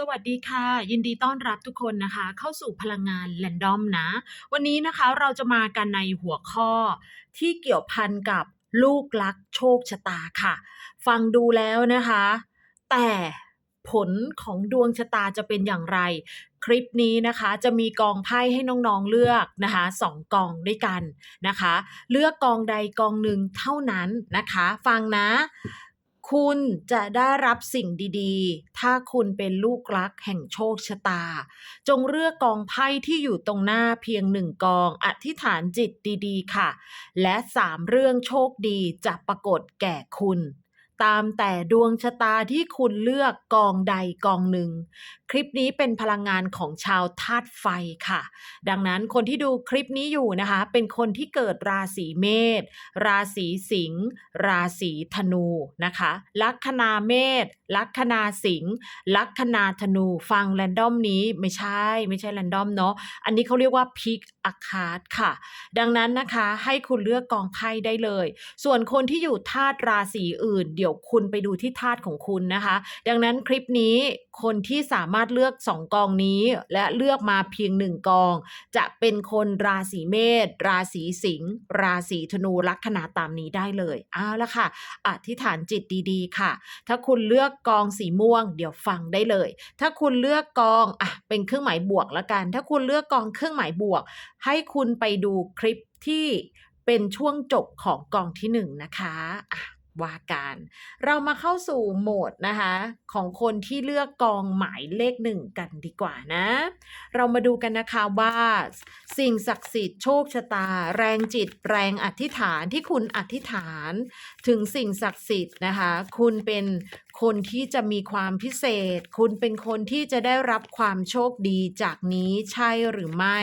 สวัสดีค่ะ ยินดีต้อนรับทุกคนนะคะ เข้าสู่พลังงานแรนดอมนะ วันนี้นะคะเราจะมากันในหัวข้อที่เกี่ยวพันกับลูกรักโชคชะตาค่ะ ฟังดูแล้วนะคะ แต่ผลของดวงชะตาจะเป็นอย่างไร คลิปนี้นะคะจะมีกองไพ่ให้น้องๆเลือกนะคะสองกองด้วยกันนะคะ เลือกกองใดกองหนึ่งเท่านั้นนะคะ ฟังนะ คุณจะได้รับสิ่งดีๆ ถ้าคุณเป็นลูกรักแห่งโชคชะตา จงเลือกกองไพ่ที่อยู่ตรงหน้าเพียงหนึ่งกอง อธิษฐานจิตดีๆ ค่ะ และสามเรื่องโชคดีจะปรากฏแก่คุณ ตามแต่ดวงชะตาที่คุณเลือกกองใดกองหนึ่ง คลิปนี้เป็นพลังงานของชาวธาตุไฟค่ะ ดังนั้นคนที่ดูคลิปนี้อยู่นะคะ เป็นคนที่เกิดราศีเมษราศีสิงห์ราศีธนูนะคะ ลัคนาเมษลัคนาสิงห์ลัคนาธนูฟังแรนดอมนี้ไม่ใช่ไม่ใช่แรนดอมเนาะอันนี้เขาเรียกว่าพิกอาคาดค่ะ ดังนั้นนะคะให้คุณเลือกกองไพ่ได้เลย ส่วนคนที่อยู่ธาตุราศีอื่นเดี๋ยว๋ยวคุณไปดูที่ธาตุของคุณนะคะ ดังนั้นคลิปนี้คนที่สามารถเลือก 2 กองนี้ และเลือกมาเพียง 1 กอง จะเป็นคนราศีเมษราศีสิงห์ราศีธนูลัคนาตามนี้ได้เลยเอาละค่ะอธิษฐานจิตดีๆ ค่ะ ถ้าคุณเลือกกองสีม่วง เดี๋ยวฟังได้เลย ถ้าคุณเลือกกองอะเป็นเครื่องหมายบวกล้วกัน ถ้าคุณเลือกกองเครื่องหมายบวก ให้คุณไปดูคลิปที่เป็นช่วงจบของกองที่หนึ่งนะคะ ว่ากันเรามาเข้าสู่โหมดนะคะ ของคนที่เลือกกองหมายเลขหนึ่งกันดีกว่านะ เรามาดูกันนะคะว่า สิ่งศักดิ์สิทธิ์โชคชะตา แรงจิตแรงอธิษฐานที่คุณอธิษฐาน ถึงสิ่งศักดิ์สิทธิ์นะคะ คุณเป็นคนที่จะมีความพิเศษ คุณเป็นคนที่จะได้รับความโชคดีจากนี้ใช่หรือไม่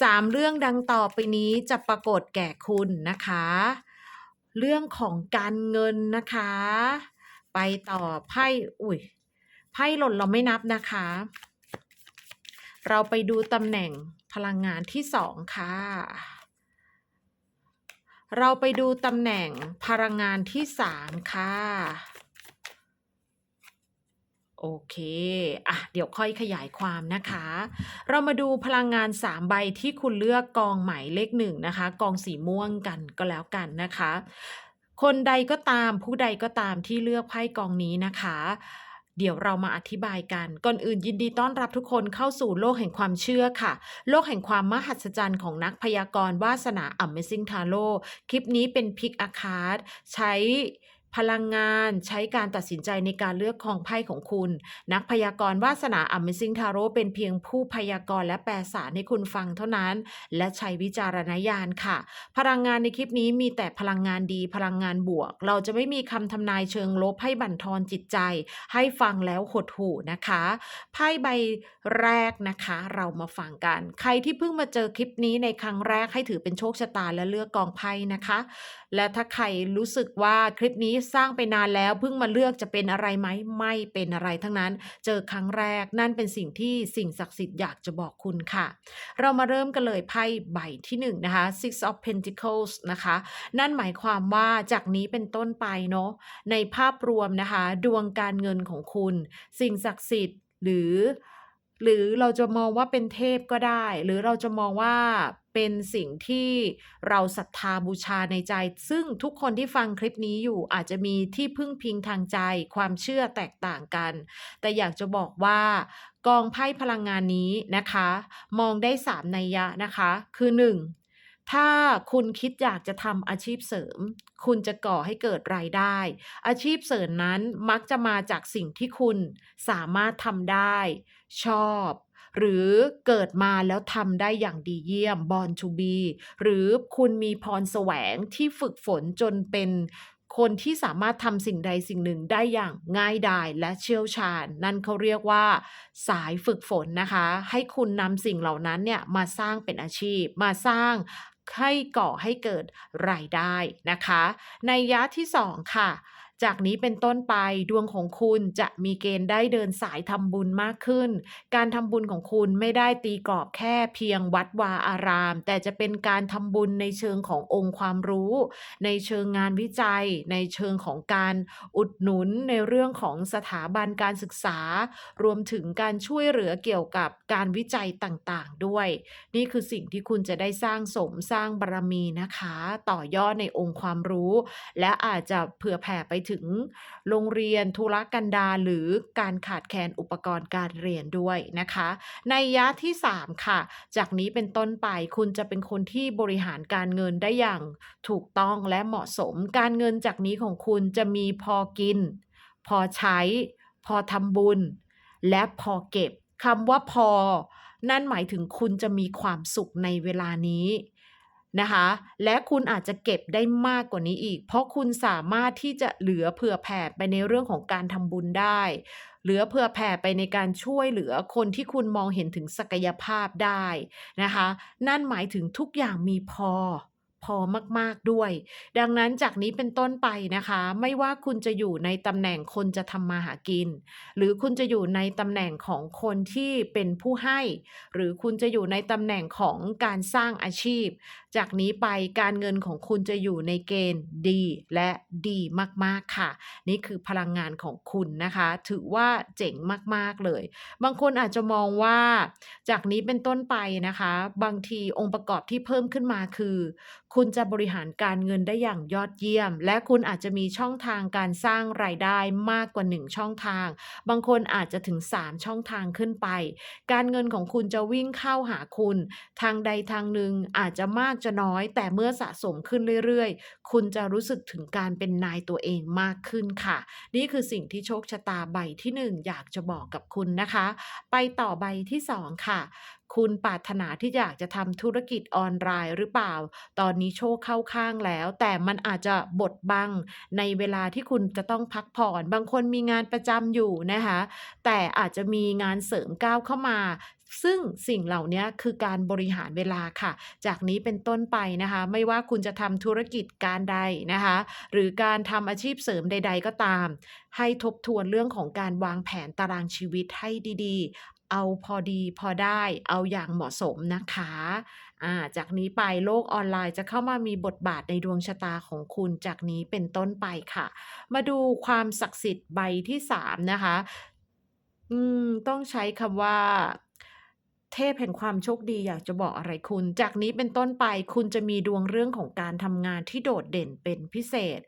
สามเรื่องดังต่อไปนี้จะปรากฏแก่คุณนะคะ เรื่องของการเงินนะคะ ไปต่อไพ่อุ้ยไพ่หล่นเราไม่นับนะคะ เราไปดูตำแหน่งพลังงานที่สองค่ะ เราไปดูตำแหน่งพลังงานที่สามค่ะ โอเค อะ เดี๋ยวค่อยขยายความนะคะ เรามาดูพลังงาน 3 ใบที่คุณเลือกกองหมายเลขหนึ่งนะคะ กองสีม่วงกันก็แล้วกันนะคะ คนใดก็ตามผู้ใดก็ตามที่เลือกไพ่กองนี้นะคะ เดี๋ยวเรามาอธิบายกัน ก่อนอื่นยินดีต้อนรับทุกคนเข้าสู่โลกแห่งความเชื่อค่ะ โลกแห่งความมหัศจรรย์ของนักพยากรณ์วาสนา Amazing Tarot คลิปนี้เป็นพิกอาคาร์ดใช้ พลังงานใช้การตัดสินใจในการเลือกของไพ่ของคุณ นักพยากรณ์วาสนา Amazing Tarot เป็นเพียงผู้พยากรณ์และแปลสารให้คุณฟังเท่านั้น และใช้วิจารณญาณค่ะ พลังงานในคลิปนี้มีแต่พลังงานดีพลังงานบวก เราจะไม่มีคำทำนายเชิงลบให้บั่นทอนจิตใจ ให้ฟังแล้วหดหู่นะคะไพ่ใบแรกนะคะ เรามาฟังกัน ใครที่เพิ่งมาเจอคลิปนี้ในครั้งแรกให้ถือเป็นโชคชะตาและเลือกกองไพ่นะคะ และถ้าใครรู้สึกว่าคลิปนี้สร้างไปนานแล้วเพิ่งมาเลือกจะเป็นอะไรไหมไม่เป็นอะไรทั้งนั้น เจอครั้งแรกนั่นเป็นสิ่งที่สิ่งศักดิ์สิทธิ์อยากจะบอกคุณค่ะ เรามาเริ่มกันเลยไพ่ใบที่หนึ่งนะคะ Six of Pentacles นะคะ นั่นหมายความว่าจากนี้เป็นต้นไปเนาะในภาพรวมนะคะ ดวงการเงินของคุณ สิ่งศักดิ์สิทธิ์หรือ หรือเราจะมองว่าเป็นเทพก็ได้ หรือเราจะมองว่าเป็นสิ่งที่เราศรัทธาบูชาในใจ ซึ่งทุกคนที่ฟังคลิปนี้อยู่อาจจะมีที่พึ่งพิงทางใจ ความเชื่อแตกต่างกัน แต่อยากจะบอกว่ากองไพ่พลังงานนี้นะคะ มองได้สามนัยยะนะคะ คือหนึ่ง ถ้าคุณคิดอยากจะทำอาชีพเสริม คุณจะก่อให้เกิดรายได้ อาชีพเสริมนั้นมักจะมาจากสิ่งที่คุณสามารถทำได้ ชอบ หรือเกิดมาแล้วทำได้อย่างดีเยี่ยม born to be หรือคุณมีพรแสวงที่ฝึกฝนจนเป็นคนที่สามารถทำสิ่งใดสิ่งหนึ่งได้อย่างง่ายดายและเชี่ยวชาญ นั่นเขาเรียกว่า สายฝึกฝนนะคะ ให้คุณนำสิ่งเหล่านั้นเนี่ยมาสร้างเป็นอาชีพ มาสร้าง ให้ก่อให้เกิดรายได้นะคะ ในยะที่สองค่ะ จากนี้เป็นต้นไปดวงของคุณจะมีเกณฑ์ได้เดินสายทำบุญมากขึ้น การทำบุญของคุณไม่ได้ตีกรอบแค่เพียงวัดวาอาราม แต่จะเป็นการทำบุญในเชิงขององค์ความรู้ ในเชิงงานวิจัย ในเชิงของการอุดหนุนในเรื่องของสถาบันการศึกษา รวมถึงการช่วยเหลือเกี่ยวกับการวิจัยต่างๆ ด้วย นี่คือสิ่งที่คุณจะได้สร้างสมสร้างบารมีนะคะ ต่อยอดในองค์ความรู้ และอาจจะเผื่อแผ่ไปถึงโรงเรียนธุรกันดารหรือการขาดแคลนอุปกรณ์การเรียนด้วยนะคะ ในยะที่ 3 ค่ะ จากนี้เป็นต้นไปคุณจะเป็นคนที่บริหารการเงินได้อย่างถูกต้องและเหมาะสมการเงินจากนี้ของคุณจะมีพอกิน พอใช้ พอทำบุญ และพอเก็บคำว่าพอ นั่นหมายถึงคุณจะมีความสุขในเวลานี้ นะคะ และคุณอาจจะเก็บได้มากกว่านี้อีก เพราะคุณสามารถที่จะเหลือเผื่อแผ่ไปในเรื่องของการทำบุญได้ เหลือเผื่อแผ่ไปในการช่วยเหลือคนที่คุณมองเห็นถึงศักยภาพได้นะคะ นั่นหมายถึงทุกอย่างมีพอพอมาก ๆ ด้วย ดังนั้นจากนี้เป็นต้นไปนะคะ ไม่ว่าคุณจะอยู่ในตำแหน่งคนจะทำมาหากิน หรือคุณจะอยู่ในตำแหน่งของคนที่เป็นผู้ให้ หรือคุณจะอยู่ในตำแหน่งของการสร้างอาชีพ จากนี้ไปการเงินของคุณจะอยู่ในเกณฑ์ดี และดีมากๆค่ะ นี่คือพลังงานของคุณนะคะ ถือว่าเจ๋งมากๆเลย บางคนอาจจะมองว่า จากนี้เป็นต้นไปนะคะ บางทีองค์ประกอบที่เพิ่มขึ้นมาคือ คุณจะบริหารการเงินได้อย่างยอดเยี่ยม และคุณอาจจะมีช่องทางการสร้างรายได้มากกว่า 1 ช่องทาง บางคนอาจจะถึง 3 ช่องทางขึ้นไป การเงินของคุณจะวิ่งเข้าหาคุณ ทางใดทางหนึ่งอาจจะมากจะน้อย แต่เมื่อสะสมขึ้นเรื่อยๆ คุณจะรู้สึกถึงการเป็นนายตัวเองมากขึ้นค่ะ นี่คือสิ่งที่โชคชะตาใบที่ 1 อยากจะบอกกับคุณนะคะ ไปต่อใบที่ 2 ค่ะคุณปรารถนาที่อยากจะทำธุรกิจออนไลน์หรือเปล่า ตอนนี้โชคเข้าข้างแล้ว แต่มันอาจจะบดบังในเวลาที่คุณจะต้องพักผ่อน บางคนมีงานประจำอยู่นะคะ แต่อาจจะมีงานเสริมก้าวเข้ามา ซึ่งสิ่งเหล่านี้คือการบริหารเวลาค่ะ จากนี้เป็นต้นไปนะคะ ไม่ว่าคุณจะทำธุรกิจการใดนะคะ หรือการทำอาชีพเสริมใด ๆ ก็ตาม ให้ทบทวนเรื่องของการวางแผนตารางชีวิตให้ดีๆ เอาพอดีพอได้เอาอย่างเหมาะสมนะคะจากนี้ไปโลกออนไลน์จะเข้ามามีบทบาทในดวงชะตาของคุณจากนี้เป็นต้นไปค่ะ มาดูความศักดิ์สิทธิ์ใบที่ 3 นะคะ อืม ต้องใช้คำว่า เทพแห่งความโชคดีอยากจะบอกอะไรคุณ จากนี้เป็นต้นไปคุณจะมีดวงเรื่องของการทำงานที่โดดเด่นเป็นพิเศษ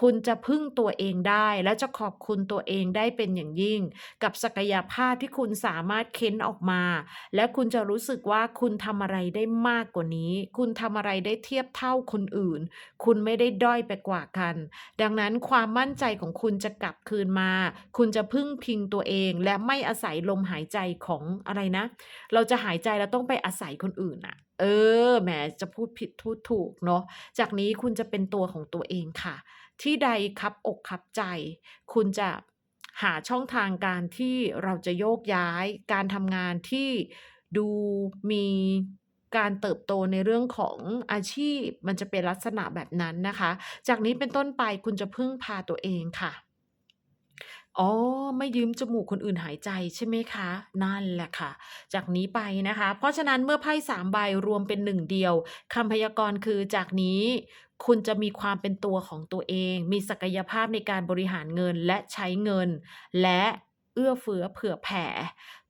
คุณจะพึ่งตัวเองได้ และจะขอบคุณตัวเองได้เป็นอย่างยิ่ง กับศักยภาพที่คุณสามารถเค้นออกมา และคุณจะรู้สึกว่าคุณทำอะไรได้มากกว่านี้ คุณทำอะไรได้เทียบเท่าคนอื่น คุณไม่ได้ด้อยไปกว่ากัน ดังนั้นความมั่นใจของคุณจะกลับคืนมา คุณจะพึ่งพิงตัวเองและไม่อาศัยลมหายใจของอะไรนะ เราจะหายใจแล้วต้องไปอาศัยคนอื่นน่ะเออแหมจะพูดผิดพูดถูกเนาะจากนี้คุณจะเป็นตัวของตัวเองค่ะ ที่ใดคับอกคับใจ คุณจะหาช่องทางการที่เราจะโยกย้าย การทำงานที่ดูมีการเติบโตในเรื่องของอาชีพมันจะเป็นลักษณะแบบนั้นนะคะ จากนี้เป็นต้นไปคุณจะพึ่งพาตัวเองค่ะ อ๋อ ไม่ยืมจมูกคนอื่นหายใจใช่ไหมคะ นั่นแหละค่ะ จากนี้ไปนะคะ เพราะฉะนั้นเมื่อไพ่ 3 ใบรวมเป็น 1 เดียว คำพยากรณ์คือ จากนี้คุณจะมีความเป็นตัวของตัวเอง มีศักยภาพในการบริหารเงินและใช้เงิน และเอื้อเฟื้อเผื่อแผ่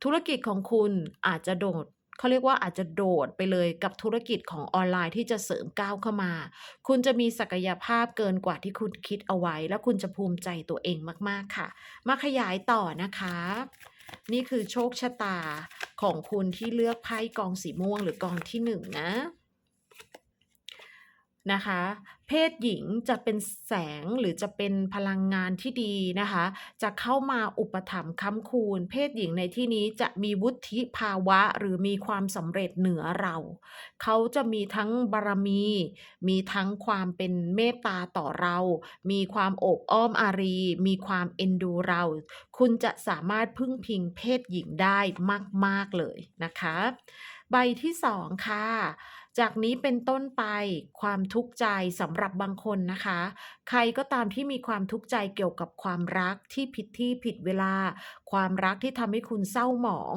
ธุรกิจของคุณอาจจะโดด เขาเรียกว่าอาจจะโดดไปเลยกับธุรกิจของออนไลน์ที่จะเสริมก้าวเข้ามา คุณจะมีศักยภาพเกินกว่าที่คุณคิดเอาไว้ และคุณจะภูมิใจตัวเองมาก ๆ ค่ะ มาขยายต่อนะคะ นี่คือโชคชะตาของคุณที่เลือกไพ่กองสีม่วงหรือกองที่1นะนะคะ เพศหญิงจะเป็นแสงหรือจะเป็นพลังงานที่ดีนะคะ จะเข้ามาอุปถัมภ์ค้ำคูณ เพศหญิงในที่นี้จะมีวุฒิภาวะหรือมีความสำเร็จเหนือเรา เขาจะมีทั้งบารมี มีทั้งความเป็นเมตตาต่อเรา มีความโอบอ้อมอารี มีความเอ็นดูเรา คุณจะสามารถพึ่งพิงเพศหญิงได้มาก ๆ เลยนะคะ ใบที่2ค่ะ จากนี้เป็นต้นไปความทุกข์ใจสำหรับบางคนนะคะ ใครก็ตามที่มีความทุกข์ใจเกี่ยวกับความรักที่ผิดที่ผิดเวลา ความรักที่ทำให้คุณเศร้าหมอง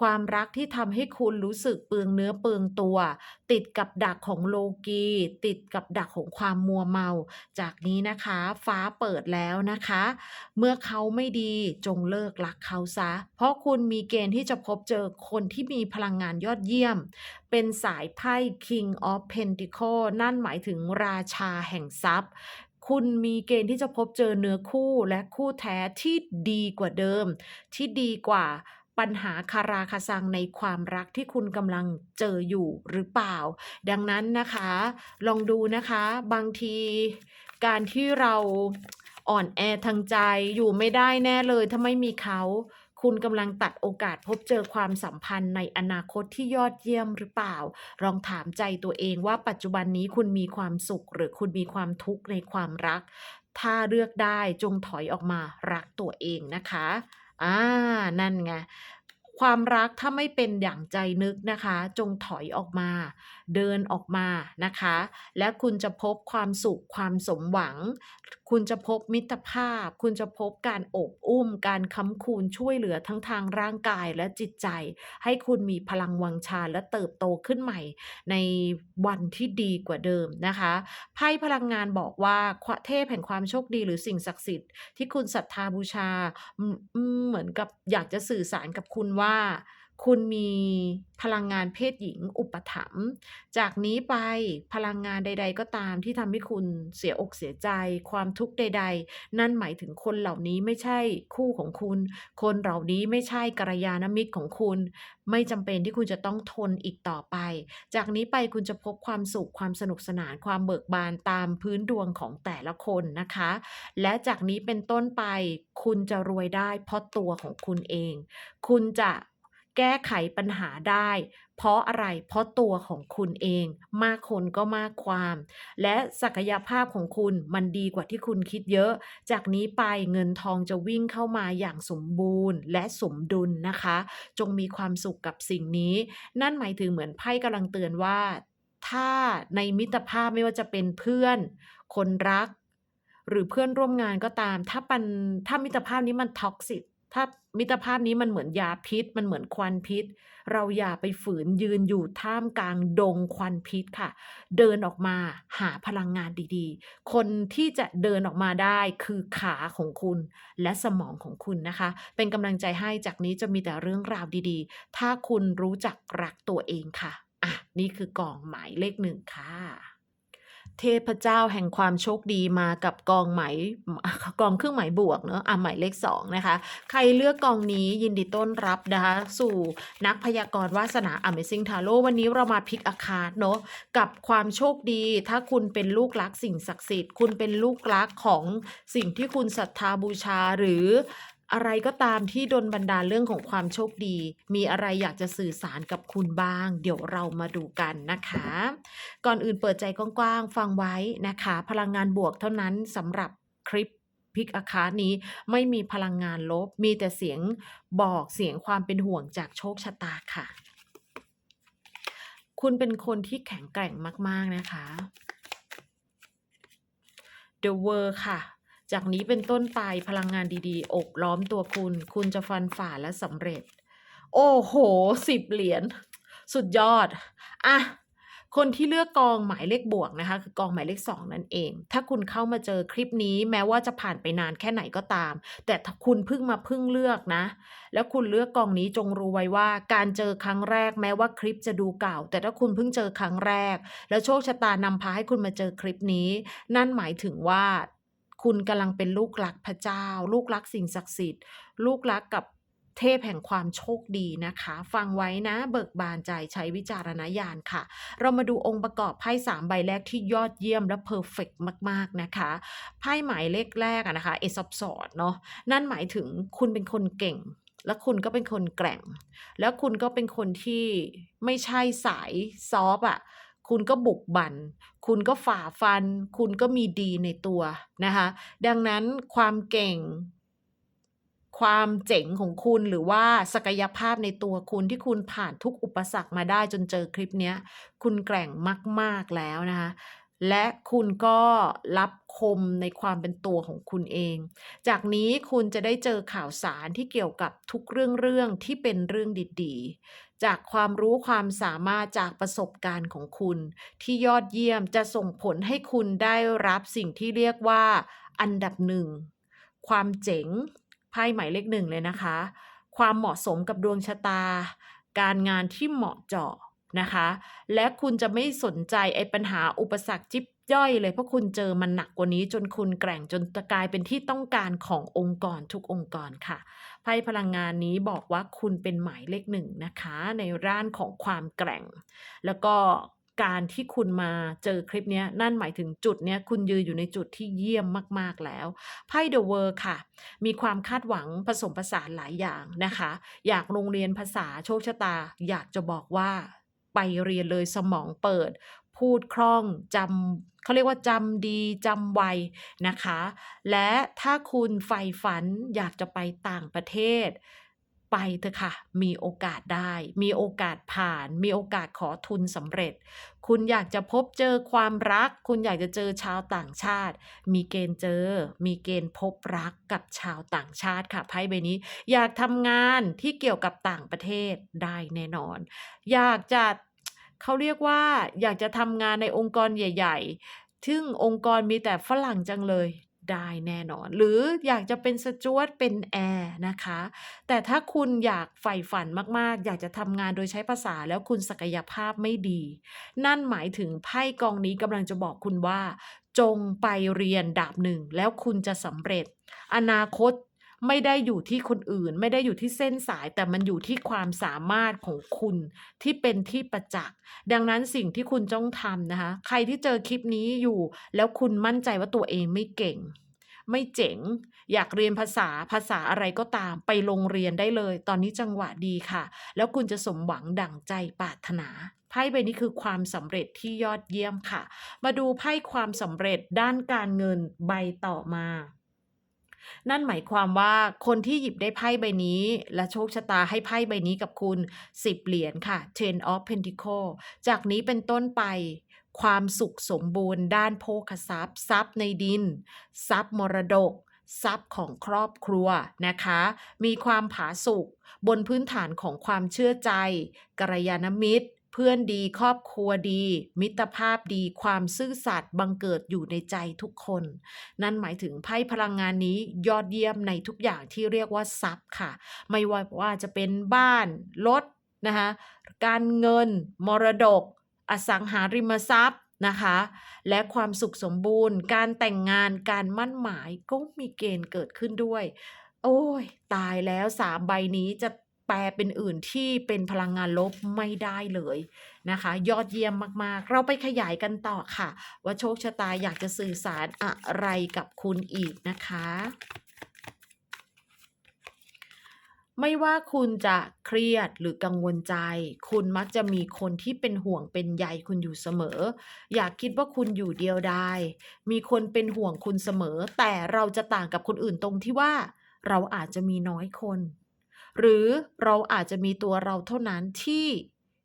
ความรักที่ทำให้คุณรู้สึกเปลืองเนื้อเปลืองตัว ติดกับดักของโลกี ติดกับดักของความมัวเมา จากนี้นะคะ ฟ้าเปิดแล้วนะคะ เมื่อเขาไม่ดีจงเลิกรักเขาซะ เพราะคุณมีเกณฑ์ที่จะพบเจอคนที่มีพลังงานยอดเยี่ยม เป็นสายไพ่ King of Pentacle นั่นหมายถึงราชาแห่งทรัพย์ คุณมีเกณฑ์ที่จะพบเจอเนื้อคู่และคู่แท้ที่ดีกว่าเดิม ที่ดีกว่าปัญหาคาราคาซังในความรักที่คุณกำลังเจออยู่หรือเปล่า ดังนั้นนะคะ ลองดูนะคะ บางทีการที่เราอ่อนแอทางใจอยู่ไม่ได้แน่เลยถ้าไม่มีเขา คุณกำลังตัดโอกาสพบเจอความสัมพันธ์ในอนาคตที่ยอดเยี่ยมหรือเปล่า ลองถามใจตัวเองว่าปัจจุบันนี้คุณมีความสุข หรือคุณมีความทุกข์ในความรัก ถ้าเลือกได้จงถอยออกมารักตัวเองนะคะอ่านั่นไงความรักถ้าไม่เป็นอย่างใจนึกนะคะ จงถอยออกมา เดินออกมานะคะ และคุณจะพบความสุขความสมหวัง คุณจะพบมิตรภาพ คุณจะพบการอบอุ้ม การค้ำคูณช่วยเหลือทั้งทางร่างกายและจิตใจ ให้คุณมีพลังวังชาและเติบโตขึ้นใหม่ ในวันที่ดีกว่าเดิมนะคะไพ่พลังงานบอกว่าเทพแห่งความโชคดีหรือสิ่งศักดิ์สิทธิ์ที่คุณศรัทธาบูชา เหมือนกับอยากจะสื่อสารกับคุณว่า คุณมีพลังงานเพศหญิงอุปถัมภ์จากนี้ไปพลังงานใด ๆ ก็ตามที่ทำให้คุณเสียอกเสียใจ ความทุกข์ใด ๆ นั่นหมายถึงคนเหล่านี้ไม่ใช่คู่ของคุณ คนเหล่านี้ไม่ใช่กัลยาณมิตรของคุณ ไม่จำเป็นที่คุณจะต้องทนอีกต่อไป จากนี้ไปคุณจะพบความสุขความสนุกสนานความเบิกบานตามพื้นดวงของแต่ละคนนะคะ และจากนี้เป็นต้นไปคุณจะรวยได้เพราะตัวของคุณเอง คุณจะ แก้ไขปัญหาได้ เพราะอะไรเพราะตัวของคุณเอง มากคนก็มากความ และศักยภาพของคุณมันดีกว่าที่คุณคิดเยอะ จากนี้ไปเงินทองจะวิ่งเข้ามาอย่างสมบูรณ์ และสมดุลนะคะ จงมีความสุขกับสิ่งนี้ นั่นหมายถึงเหมือนไพ่กำลังเตือนว่า ถ้าในมิตรภาพไม่ว่าจะเป็นเพื่อน คนรัก หรือเพื่อนร่วมงานก็ตาม ถ้าปันถ้ามิตรภาพนี้มันท็อกซิกถ้า มิตรภาพนี้มันเหมือนยาพิษ มันเหมือนควันพิษ เราอย่าไปฝืนยืนอยู่ท่ามกลางดงควันพิษค่ะ เดินออกมาหาพลังงานดีๆ คนที่จะเดินออกมาได้คือขาของคุณและสมองของคุณนะคะ เป็นกำลังใจให้จากนี้จะมีแต่เรื่องราวดีๆ ถ้าคุณรู้จักรักตัวเองค่ะ อะ นี่คือกองหมายเลขหนึ่งค่ะ เทพเจ้าแห่งความโชคดีมากับกองหมายกองเครื่องหมายบวกเนอะอะหมายเลขสองนะคะ ใครเลือกกองนี้ยินดีต้อนรับนะคะ สู่นักพยากรณ์วาสนา Amazing Tarot วันนี้เรามาพลิกอาคาดเนาะกับความโชคดี ถ้าคุณเป็นลูกรักสิ่งศักดิ์สิทธิ์ คุณเป็นลูกรักของสิ่งที่คุณศรัทธาบูชาหรือ อะไรก็ตามที่ดนบันดาลเรื่องของความโชคดี มีอะไรอยากจะสื่อสารกับคุณบ้าง เดี๋ยวเรามาดูกันนะคะ ก่อนอื่นเปิดใจกว้างๆฟังไว้นะคะ พลังงานบวกเท่านั้นสำหรับคลิปพิกอาคานี้ไม่มีพลังงานลบ มีแต่เสียงบอกเสียงความเป็นห่วงจากโชคชะตาค่ะ คุณเป็นคนที่แข็งแกร่งมาก ๆ นะคะ The World ค่ะ จากนี้เป็นต้นไปพลังงานดีๆ อบล้อมตัวคุณ คุณจะฟันฝ่าและสำเร็จ โอ้โหสิบเหรียญสุดยอด อะ คนที่เลือกกองหมายเลขบวกนะคะ คือกองหมายเลขสองนั่นเอง ถ้าคุณเข้ามาเจอคลิปนี้แม้ว่าจะผ่านไปนานแค่ไหนก็ตาม แต่ถ้าคุณเพิ่งมาเพิ่งเลือกนะ แล้วคุณเลือกกองนี้จงรู้ไว้ว่า การเจอครั้งแรกแม้ว่าคลิปจะดูเก่า แต่ถ้าคุณเพิ่งเจอครั้งแรก แล้วโชคชะตานำพาให้คุณมาเจอคลิปนี้ นั่นหมายถึงว่า คุณกำลังเป็นลูกรักพระเจ้า ลูกรักสิ่งศักดิ์สิทธิ์ ลูกรักกับเทพแห่งความโชคดีนะคะ ฟังไว้นะเบิกบานใจใช้วิจารณญาณค่ะ เรามาดูองค์ประกอบไพ่สามใบแรกที่ยอดเยี่ยมและเพอร์เฟกมาก ๆ นะคะ ไพ่หมายเลขแรกนะคะเอซอบสอดเนาะนั่นหมายถึงคุณเป็นคนเก่ง และคุณก็เป็นคนแกร่ง แล้วคุณก็เป็นคนที่ไม่ใช่สายซอฟอะคุณก็บุกบัน คุณก็ฝ่าฟัน คุณก็มีดีในตัวนะคะ ดังนั้นความเก่ง ความเจ๋งของคุณหรือว่าศักยภาพในตัวคุณที่คุณผ่านทุกอุปสรรคมาได้จนเจอคลิปนี้คุณแกร่งมาก ๆ แล้วนะคะและคุณก็รับคมในความเป็นตัวของคุณเอง จากนี้คุณจะได้เจอข่าวสารที่เกี่ยวกับทุกเรื่องๆที่เป็นเรื่องดีๆ จากความรู้ความสามารถจากประสบการณ์ของคุณ ที่ยอดเยี่ยมจะส่งผลให้คุณได้รับสิ่งที่เรียกว่า อันดับหนึ่ง ความเจ๋งไพ่หมายเลขหนึ่งเลยนะคะ ความเหมาะสมกับดวงชะตา การงานที่เหมาะเจาะนะคะ และคุณจะไม่สนใจไอ้ปัญหาอุปสรรคจิ๊บย่อยเลยเพราะคุณเจอมันหนักกว่านี้จนคุณแกร่งจนกลายเป็นที่ต้องการขององค์กรทุกองค์กรค่ะ ไพ่พลังงานนี้บอกว่าคุณเป็นหมายเลขหนึ่งนะคะ ในด้านของความแกร่ง แล้วก็การที่คุณมาเจอคลิปนี้นั่นหมายถึงจุดเนี้ยคุณยืนอยู่ในจุดที่เยี่ยมมาก ๆแล้วไพ่ The World ค่ะ มีความคาดหวังผสมผสานหลายอย่างนะคะ อยากโรงเรียนภาษาโชคชะตา อยากจะบอกว่าไปเรียนเลยสมองเปิด พูดคล่องจำเขาเรียกว่าจำดีจำไวนะคะ และถ้าคุณใฝ่ฝันอยากจะไปต่างประเทศไปเถอะค่ะ มีโอกาสได้ มีโอกาสผ่าน มีโอกาสขอทุนสำเร็จ คุณอยากจะพบเจอความรัก คุณอยากจะเจอชาวต่างชาติ มีเกณฑ์เจอ มีเกณฑ์พบรักกับชาวต่างชาติค่ะไพ่ใบนี้ อยากทำงานที่เกี่ยวกับต่างประเทศได้แน่นอน อยากจะ เขาเรียกว่าอยากจะทำงานในองค์กรใหญ่ ๆ ซึ่งองค์กรมีแต่ฝรั่งจังเลยได้แน่นอน หรืออยากจะเป็นสจวตเป็นแอร์นะคะ แต่ถ้าคุณอยากใฝ่ฝันมากๆ อยากจะทำงานโดยใช้ภาษาแล้วคุณศักยภาพไม่ดี นั่นหมายถึงไพ่กองนี้กำลังจะบอกคุณว่า จงไปเรียนดาบหนึ่งแล้วคุณจะสำเร็จ อนาคต ไม่ได้อยู่ที่คนอื่น ไม่ได้อยู่ที่เส้นสาย แต่มันอยู่ที่ความสามารถของคุณที่เป็นที่ประจักษ์ดังนั้นสิ่งที่คุณต้องทำนะคะ ใครที่เจอคลิปนี้อยู่ แล้วคุณมั่นใจว่าตัวเองไม่เก่ง ไม่เจ๋ง อยากเรียนภาษาภาษาอะไรก็ตามไปโรงเรียนได้เลย ตอนนี้จังหวะดีค่ะ แล้วคุณจะสมหวังดั่งใจปรารถนาไพ่ใบนี้คือความสำเร็จที่ยอดเยี่ยมค่ะ มาดูไพ่ความสำเร็จด้านการเงินใบต่อมา นั่นหมายความว่าคนที่หยิบได้ไพ่ใบนี้ และโชคชะตาให้ไพ่ใบนี้กับคุณ 10 เหรียญค่ะ Ten of Pentacle จากนี้เป็นต้นไปความสุขสมบูรณ์ด้านโภคทรัพย์ ทรัพย์ในดิน ทรัพย์มรดก ทรัพย์ของครอบครัวนะคะ มีความผาสุกบนพื้นฐานของความเชื่อใจกัลยาณมิตร เพื่อนดีครอบครัวดี มิตรภาพดีความซื่อสัตย์บังเกิดอยู่ในใจทุกคน นั่นหมายถึงไพ่พลังงานนี้ยอดเยี่ยมในทุกอย่างที่เรียกว่าทรัพย์ค่ะ ไม่ว่าว่าจะเป็นบ้านรถนะคะการเงิน มรดก อสังหาริมทรัพย์นะคะ และความสุขสมบูรณ์ การแต่งงานการมั่นหมายก็มีเกณฑ์เกิดขึ้นด้วย โอ้ย ตายแล้วสามใบนี้จะ แปลเป็นอื่นที่เป็นพลังงานลบไม่ได้เลยนะคะ ยอดเยี่ยมมากๆ เราไปขยายกันต่อค่ะ ว่าโชคชะตาอยากจะสื่อสารอะไรกับคุณอีกนะคะ ไม่ว่าคุณจะเครียดหรือกังวลใจ คุณมักจะมีคนที่เป็นห่วงเป็นใยคุณอยู่เสมอ อย่าคิดว่าคุณอยู่เดียวดายมีคนเป็นห่วงคุณเสมอ แต่เราจะต่างกับคนอื่นตรงที่ว่า เราอาจจะมีน้อยคน หรือเราอาจจะมีตัวเราเท่านั้นที่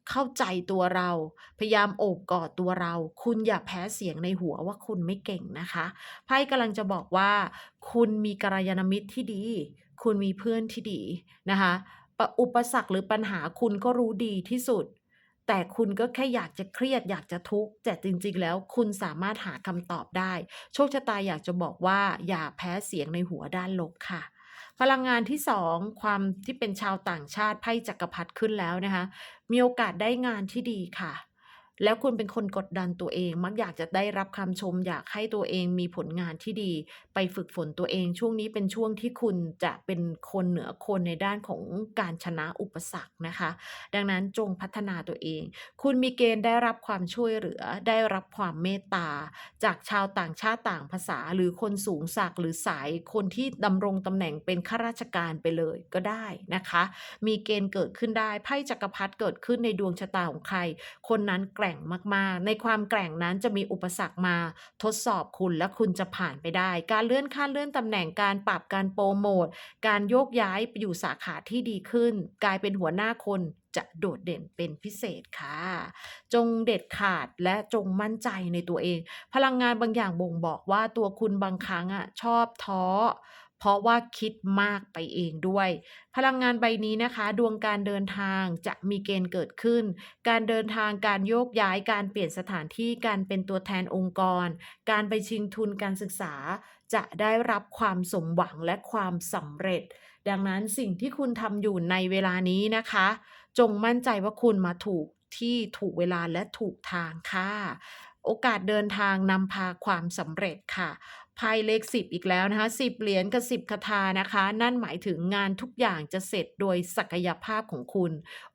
เข้าใจตัวเรา พยายามโอบกอดตัวเรา คุณอย่าแพ้เสียงในหัวว่าคุณไม่เก่งนะคะไพ่กำลังจะบอกว่า คุณมีกัลยาณมิตรที่ดี คุณมีเพื่อนที่ดีนะคะปะอุปสรรคหรือปัญหาคุณก็รู้ดีที่สุด แต่คุณก็แค่อยากจะเครียดอยากจะทุกข์แต่จริง ๆ แล้วคุณสามารถหาคำตอบได้ โชคชะตาอยากจะบอกว่า อย่าแพ้เสียงในหัวด้านลบค่ะ พลังงานที่สองความที่เป็นชาวต่างชาติไพ่จักรพรรดิขึ้นแล้วนะคะ มีโอกาสได้งานที่ดีค่ะ แล้วคุณเป็นคนกดดันตัวเอง มักอยากจะได้รับคำชม อยากให้ตัวเองมีผลงานที่ดี ไปฝึกฝนตัวเอง ช่วงนี้เป็นช่วงที่คุณจะเป็นคนเหนือคนในด้านของการชนะอุปสรรคนะคะ ดังนั้นจงพัฒนาตัวเอง คุณมีเกณฑ์ได้รับความช่วยเหลือ ได้รับความเมตตา จากชาวต่างชาติต่างภาษา หรือคนสูงศักดิ์หรือสายคนที่ดำรงตำแหน่งเป็นข้าราชการไปเลยก็ได้นะคะ มีเกณฑ์เกิดขึ้นได้ไพ่จักรพรรดิเกิดขึ้นในดวงชะตาของใคร คนนั้นแกร่งร่งมากๆ ในความแกร่งนั้นจะมีอุปสรรคมาทดสอบคุณและคุณจะผ่านไปได้ การเลื่อนขั้นเลื่อนตำแหน่งการปรับการโปรโมตการโยกย้ายไปอยู่สาขาที่ดีขึ้น กลายเป็นหัวหน้าคนจะโดดเด่นเป็นพิเศษค่ะ จงเด็ดขาดและจงมั่นใจในตัวเอง พลังงานบางอย่างบ่งบอกว่าตัวคุณบางครั้งอะชอบท้อ เพราะว่าคิดมากไปเองด้วย พลังงานใบนี้นะคะ ดวงการเดินทางจะมีเกณฑ์เกิดขึ้น การเดินทางการโยกย้ายการเปลี่ยนสถานที่การเป็นตัวแทนองค์กร การไปชิงทุนการศึกษา จะได้รับความสมหวังและความสำเร็จ ดังนั้นสิ่งที่คุณทำอยู่ในเวลานี้นะคะ จงมั่นใจว่าคุณมาถูกที่ถูกเวลาและถูกทางค่ะ โอกาสเดินทางนำพาความสำเร็จค่ะ ไพ่เลขสิบอีกแล้วนะคะสิบเหรียญกับสิบคาถานะคะ นั่นหมายถึงงานทุกอย่างจะเสร็จโดยศักยภาพของคุณ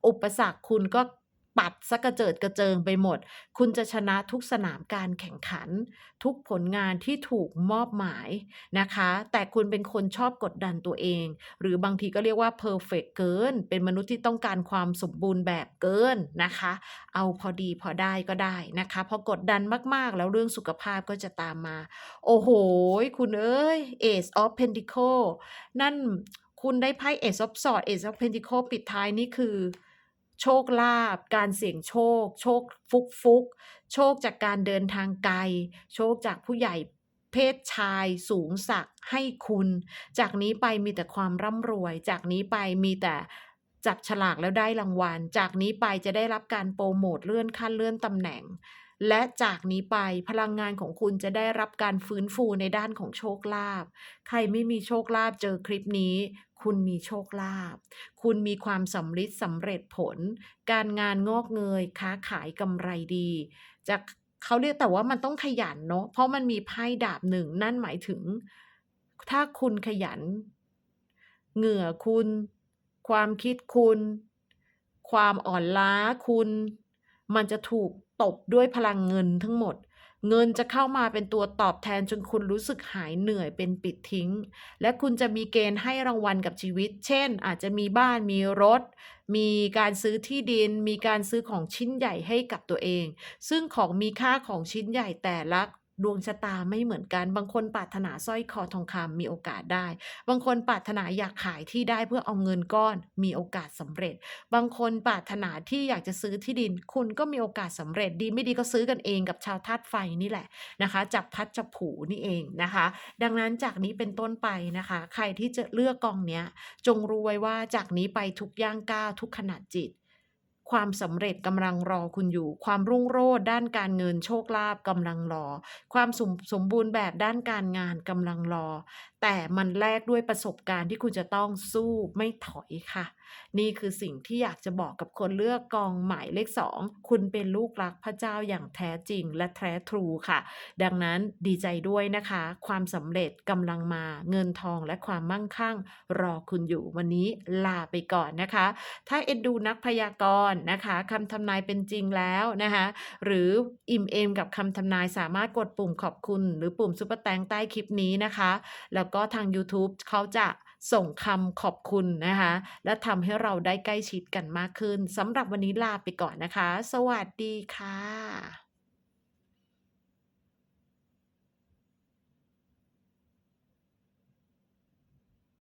อุปสรรคคุณก็ ปัดสะกระเจิดกระเจิงไปหมด คุณจะชนะทุกสนามการแข่งขัน ทุกผลงานที่ถูกมอบหมายนะคะ แต่คุณเป็นคนชอบกดดันตัวเอง หรือบางทีก็เรียกว่า perfect เกิน เป็นมนุษย์ที่ต้องการความสมบูรณ์แบบเกินนะคะ เอาพอดีพอได้ก็ได้นะคะพอกดดันมากๆ แล้วเรื่องสุขภาพก็จะตามมา โอ้โห คุณเอ้ย Ace of Pentacle นั่นคุณได้ไพ่ Ace of Swords Ace of Pentacle ปิดท้ายนี่คือ โชคลาภการเสี่ยงโชค โชคฟุกฟุกโชคจากการเดินทางไกล โชคจากผู้ใหญ่เพศชายสูงศักให้คุณ จากนี้ไปมีแต่ความร่ำรวย จากนี้ไปมีแต่จับฉลากแล้วได้รางวัล จากนี้ไปจะได้รับการโปรโมทเลื่อนขั้นเลื่อนตำแหน่ง และจากนี้ไปพลังงานของคุณจะได้รับการฟื้นฟูในด้านของโชคลาภ ใครไม่มีโชคลาภเจอคลิปนี้ คุณมีโชคลาภ คุณมีความสำลิดสำเร็จผล การงานงอกเงย ค้าขายกำไรดี จะเขาเรียกแต่ว่ามันต้องขยันเนาะ เพราะมันมีไพ่ดาบหนึ่ง นั่นหมายถึง ถ้าคุณขยัน เหงื่อคุณ ความคิดคุณ ความอ่อนล้าคุณ มันจะถูกตบด้วยพลังเงินทั้งหมด เงินจะเข้ามาเป็นตัวตอบแทนจนคุณรู้สึกหายเหนื่อยเป็นปิดทิ้ง และคุณจะมีเกณฑ์ให้รางวัลกับชีวิต เช่น อาจจะมีบ้านมีรถ มีการซื้อที่ดิน มีการซื้อของชิ้นใหญ่ให้กับตัวเอง ซึ่งของมีค่าของชิ้นใหญ่แต่ละ ดวงชะตาไม่เหมือนกัน บางคนปรารถนาสร้อยคอทองคำมีโอกาสได้ บางคนปรารถนาอยากขายที่ได้เพื่อเอาเงินก้อน มีโอกาสสำเร็จ บางคนปรารถนาที่อยากจะซื้อที่ดิน คุณก็มีโอกาสสำเร็จ ดีไม่ดีก็ซื้อกันเองกับชาวธาตุไฟนี่แหละนะคะ จับพัดจับผูนี่เองนะคะ ดังนั้นจากนี้เป็นต้นไปนะคะ ใครที่จะเลือกกองเนี้ยจงรู้ไว้ว่าจากนี้ไปทุกย่างก้าวทุกขณะจิต ความสำเร็จกำลังรอคุณอยู่ ความรุ่งโรจน์ด้านการเงินโชคลาภกำลังรอ ความสมสมบูรณ์แบบด้านการงานกำลังรอ แต่มันแลกด้วยประสบการณ์ที่คุณจะต้องสู้ไม่ถอยค่ะ นี่คือสิ่งที่อยากจะบอกกับคนเลือกกองหมายเลขสองคุณเป็นลูกรักพระเจ้าอย่างแท้จริงและแท้ทรูค่ะ ดังนั้นดีใจด้วยนะคะ ความสำเร็จกำลังมาเงินทองและความมั่งคั่ง รอคุณอยู่วันนี้ลาไปก่อนนะคะ ถ้าเอ็นดูนักพยากรณ์นะคะคำทำนายเป็นจริงแล้วนะคะหรืออิ่มเอมกับคำทำนายสามารถกดปุ่มขอบคุณ หรือปุ่มซุปเปอร์แตงใต้คลิปนี้นะคะแล้วแล้วก็ทาง YouTube เขาจะส่งคำขอบคุณนะคะ และทำให้เราได้ใกล้ชิดกันมากขึ้นสำหรับวันนี้ลาไปก่อนนะคะ สวัสดีค่ะ